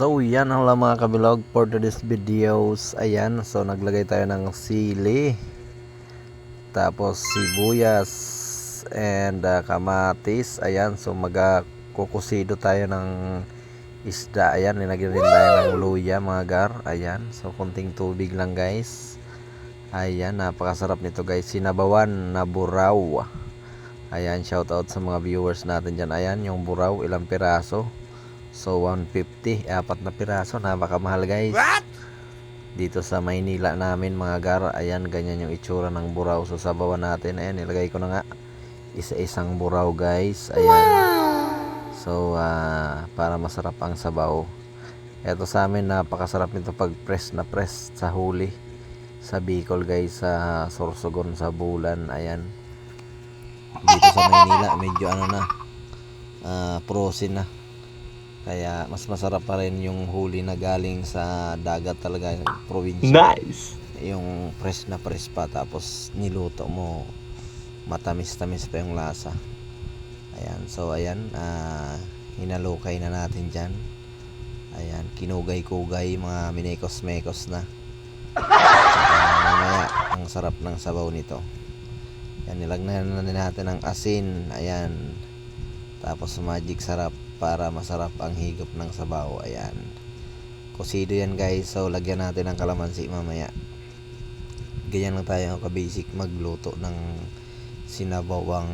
So yan ang lang mga kabilog for today's videos. Ayan, so naglagay tayo ng sili. Tapos sibuyas and uh, kamatis. Ayan, so magkukusido tayo ng isda. Ayan, linagyan din tayo ng luya mga gar. Ayan, so kunting tubig lang guys. Ayan, napakasarap nito guys. Sinabawan na buraw. Ayan, shout out sa mga viewers natin dyan. Ayan, yung buraw, ilang piraso. So 150, apat na piraso, napakamahal guys. What? Dito sa Maynila namin mga gar, ayan ganyan yung itsura ng buraw. So sabawan natin, ayan nilagay ko na nga isa-isang buraw guys. Ayan. So ah, para masarap ang sabaw. Ito sa amin napakasarap nito pag press na press sa huli. Sa Bicol guys, sa Sorsogon sa Bulan, ayan. Dito sa Maynila medyo ano na, ah, frozen na. Kaya mas masarap pa rin yung huli na galing sa dagat talaga yung probinsya. Nice. Yung fresh na fresh pa tapos niluto mo matamis-tamis pa yung lasa. Ayan, so ayan, ah, hinalukay na natin dyan. Ayan, kinugay-kugay, mga minekos-mekos na. Tsaka mamaya, ang sarap ng sabaw nito. Ayan, nilagnan na natin ng asin. Ayan, tapos magic sarap para masarap ang higop ng sabaw. Ayan. Kusido yan guys. So lagyan natin ng kalamansi mamaya. Ganyan lang tayo ka-basic magluto ng sinabawang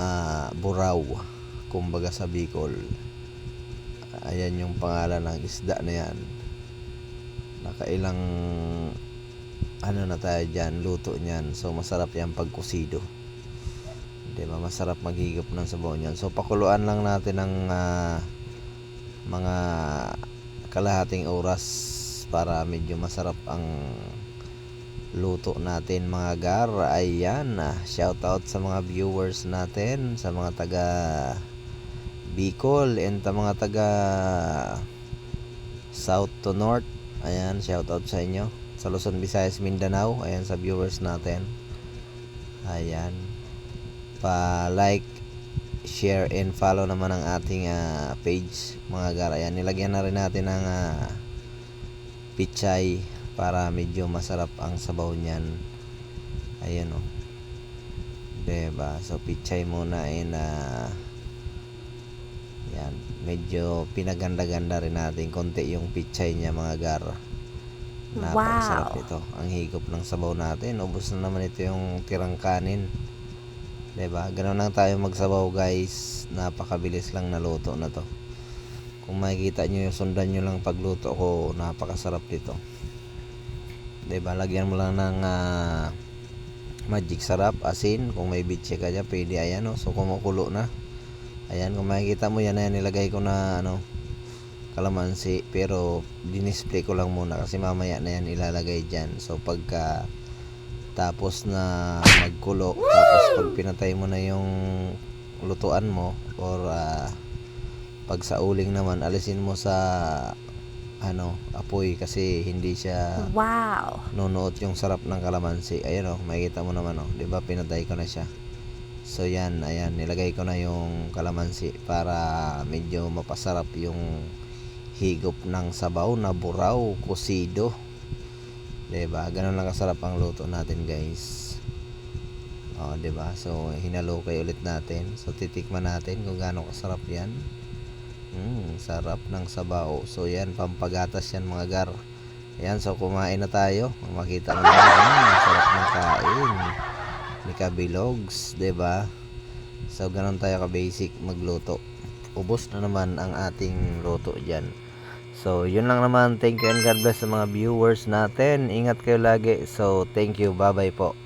ah, buraw. Kumbaga sa Bicol. Ayan yung pangalan ng isda na yan. Nakailang ano na tayo dyan, luto niyan. So masarap yan pag kusido. Di ba? Masarap maghigop ng sabaw niyan. So, pakuluan lang natin ng ah, mga kalahating oras para medyo masarap ang luto natin mga gar. Ayan. ah, Shout out sa mga viewers natin, sa mga taga Bicol and sa mga taga South to North. Ayan, shout out sa inyo. Sa Luzon, Visayas, Mindanao. Ayan sa viewers natin. Ayan pa-like, share, and follow naman ang ating ah, page mga gara. Yan, nilagyan na rin natin ng ah, pichay para medyo masarap ang sabaw niyan. Ayan o. Diba? So, pichay muna and ah, yan, medyo pinaganda-ganda rin natin konti yung pichay niya mga gara. Napakasarap Wow. ito. Ang higop ng sabaw natin. Ubus na naman ito yung tirang kanin. 'Di ba? Ganun lang tayo magsabaw, guys. Napakabilis lang na luto na 'to. Kung makikita nyo sundan nyo lang pagluto ko, napakasarap dito. 'Di ba? Lagyan mo lang ng ah, magic sarap, asin, kung may bitche ka dyan, pwede ayan, oh. So kumukulo na. Ayan, kung makikita mo yan, ayan, nilagay ko na ano, kalamansi, pero dinisplay ko lang muna kasi mamaya na yan ilalagay dyan. So pagka tapos na magkulo. Tapos pag pinatay mo na yung lutuan mo or ah, pag sa uling naman alisin mo sa ano apoy kasi hindi siya Wow. nunuot yung sarap ng kalamansi. Ayan o makikita mo naman o di ba? Pinatay ko na siya. So yan ayan nilagay ko na yung kalamansi para medyo mapasarap yung higop ng sabaw na buraw kusido Diba? Ganun lang kasarap ang luto natin, guys. Oh, 'di ba? So, hinalukay ulit natin. So, titikman natin kung gaano kasarap 'yan. Mm, sarap ng sabaw. So, 'yan pampagatas 'yan, mga gar. Ayan, so kumain na tayo. Makita mo na, mm, sarap ng kain. Ni Kabilogs, 'di ba? So, ganun tayo ka-basic magluto. Ubos na naman ang ating luto diyan. So, yun lang naman. Thank you and God bless sa mga viewers natin. Ingat kayo lagi. So, thank you. Bye-bye po.